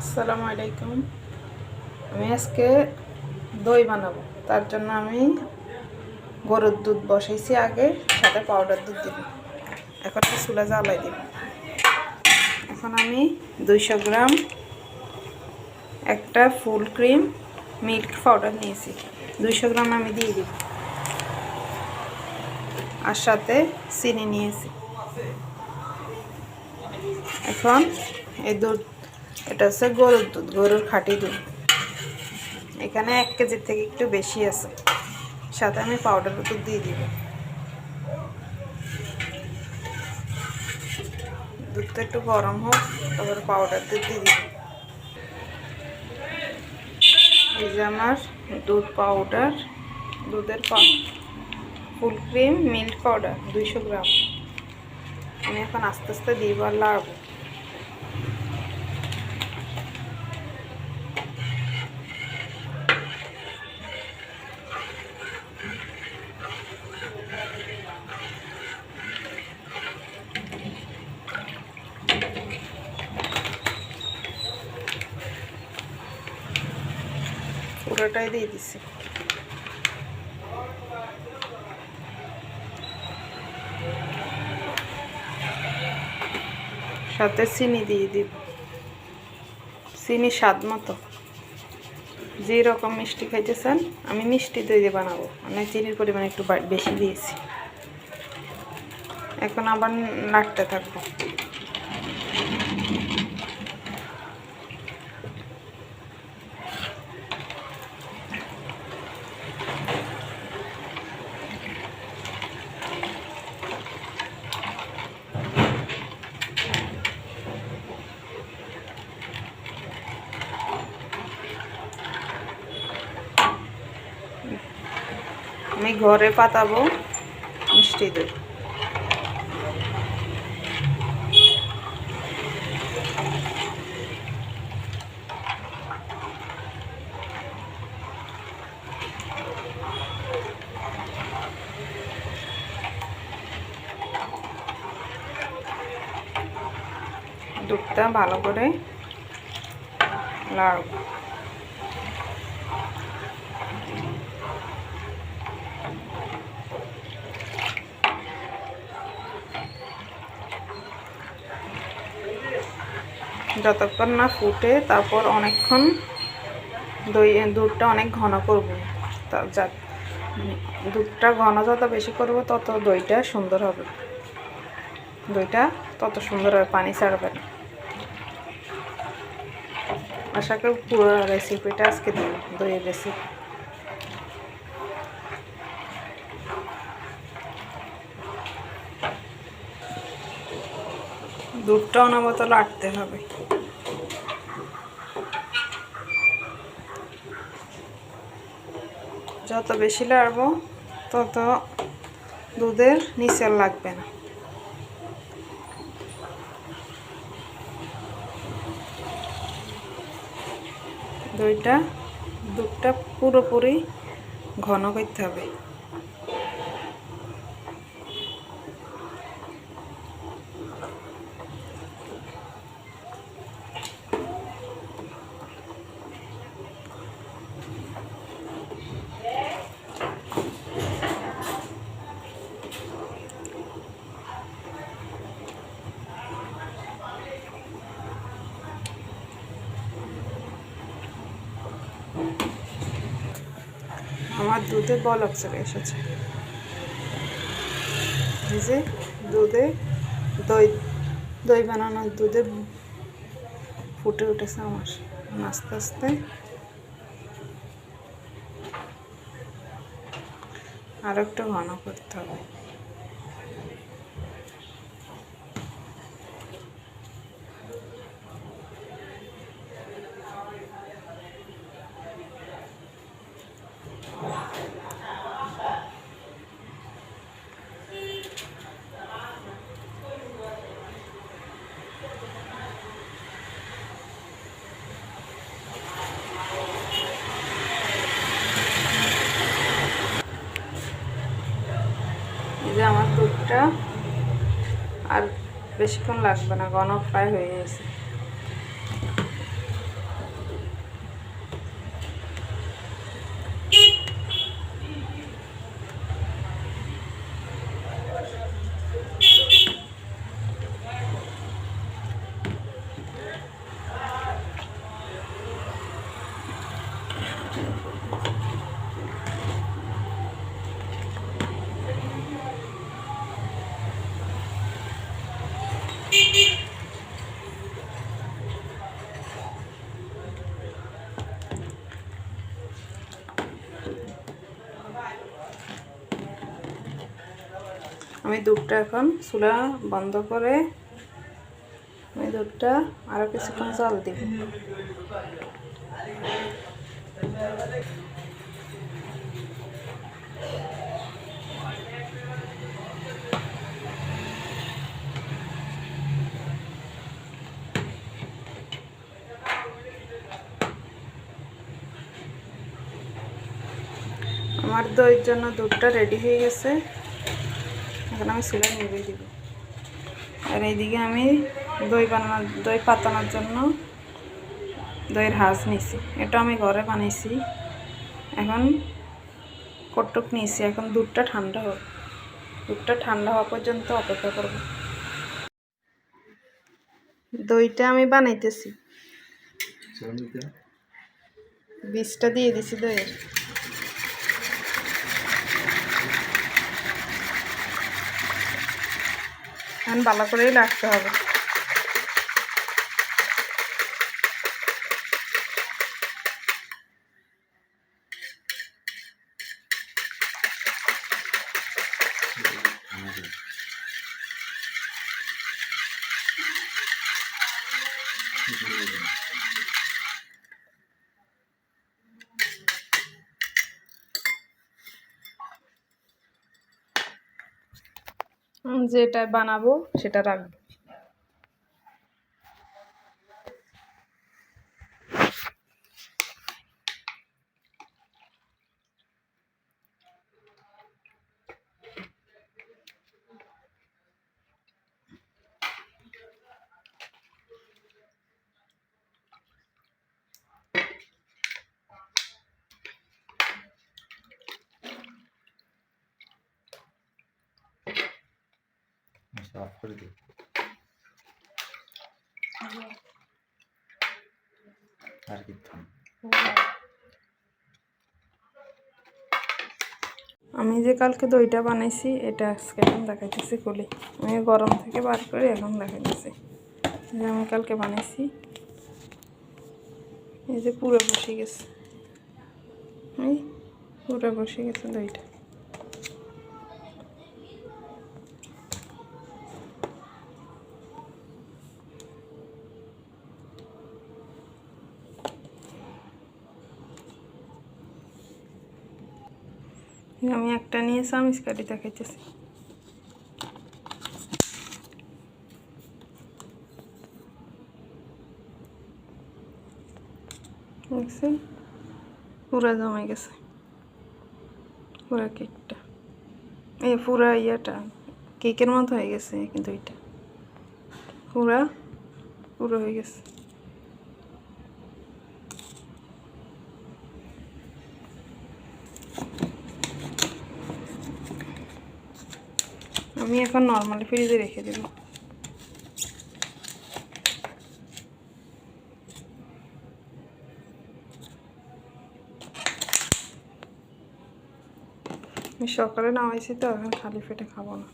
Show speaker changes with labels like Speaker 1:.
Speaker 1: আসসালামু আলাইকুম। আমি আজকে দই বানাবো। তার জন্য আমি গরুর দুধ বসাইছি আগে, সাথে পাউডার দুধ দিব। এখন চুলা জ্বালাই দিব। এখন আমি দুইশো গ্রাম একটা ফুল ক্রিম মিল্ক পাউডার নিয়েছি। দুইশো গ্রাম আমি দিয়ে দিব। আর সাথে চিনি নিয়েছি। এখন এই দুধ এটা হচ্ছে গরুর দুধ, গরুর খাঁটি দুধ। এখানে এক কেজির থেকে একটু বেশি আছে। সাথে আমি পাউডার দুধ দিয়ে দিব। দুধটা একটু গরম হোক, তারপরে পাউডার দুধ দিয়ে দিব। এই যে আমার দুধ পাউডার দুধের ফুল ক্রিম মিল্ক পাউডার দুইশো গ্রাম। আমি এখন আস্তে আস্তে দিব আর লাড়বো। পুরোটাই দিয়ে দিছি। সাথে চিনি দিয়ে দিব। চিনি স্বাদ মতো। যে রকম মিষ্টি খাইতে চান আমি মিষ্টি দই দিয়ে বানাবো। মানে চিনির পরিমাণ একটু বেশি দিয়েছি। এখন আবার নাড়তে থাকব। আমি ঘরে পাতাবো মিষ্টি দুধটা ভালো করে লাড়ব। যতক্ষণ না ফুটে তারপর অনেকক্ষণ দই, দুধটা অনেক ঘন করব। তা যা দুধটা ঘন যত বেশি করব তত দইটা সুন্দর হবে। দইটা তত সুন্দর হবে, পানি ছাড়বে না। আশা করি পুরো রেসিপিটা আজকে দইয়ের রেসিপি দুধটা অনাবত লাটতে হবে। যত বেশি লাড়বো তত দুধের নিচে লাগবে না। দইটা, দুধটা পুরোপুরি ঘন করতে হবে। আমার দুধে বলক চলে এসেছে। যে দুধে দই দই বানানোর দুধে ফুটে উঠেছে আমার। আস্তে আস্তে আর একটু ঘন করতে হবে এই যে আমার দুধটা আর বেশিক্ষণ লাগবে না ঘন প্রায় হয়ে গেছে। আমি দুধটা এখন চুলা বন্ধ করে আমি দুধটা আরও কিছুক্ষণ জল দিব। আমার দইয়ের জন্য দুধটা রেডি হয়ে গেছে। এখন আমি চুলা নিভিয়ে দিব। আর এইদিকে আমি দই বানানোর দই পাতানোর জন্য দইয়ের হাঁস নিছি। এটা আমি ঘরে বানাইছি। এখন কটুক নিয়েছি। এখন দুধটা ঠান্ডা হোক। দুধটা ঠান্ডা হওয়া পর্যন্ত অপেক্ষা করব। দইটা আমি বানাইতেছি। বীজটা দিয়ে দিছি দইয়ের। এখন ভালো করেই রাখতে হবে। উম, যেটা বানাবো সেটা রাখব।
Speaker 2: করে দিই। আর কি
Speaker 1: আমি যে কালকে দইটা বানাইছি, এটা আজকে এখন দেখাইতেছি কলি। আমি গরম থেকে বার করে এখন দেখাইতেছি। যে আমি কালকে বানাইছি, এই যে পুরো বসে গেছে। পুরো বসে গেছে দইটা। আমি একটা নিয়ে চামিচ কাটি দেখাইতেছি। দেখছেন পুরা জমে গেছে। পুরা কেকটা। এই পুরা ইয়েটা, কেকের মতো হয়ে গেছে কিন্তু এটা। পুরা পুরো হয়ে গেছে। আমি এখন নর্মালি ফ্রিজে রেখে দেব। আমি সকালে নামাইছি তো, এখন খালি পেটে খাব না।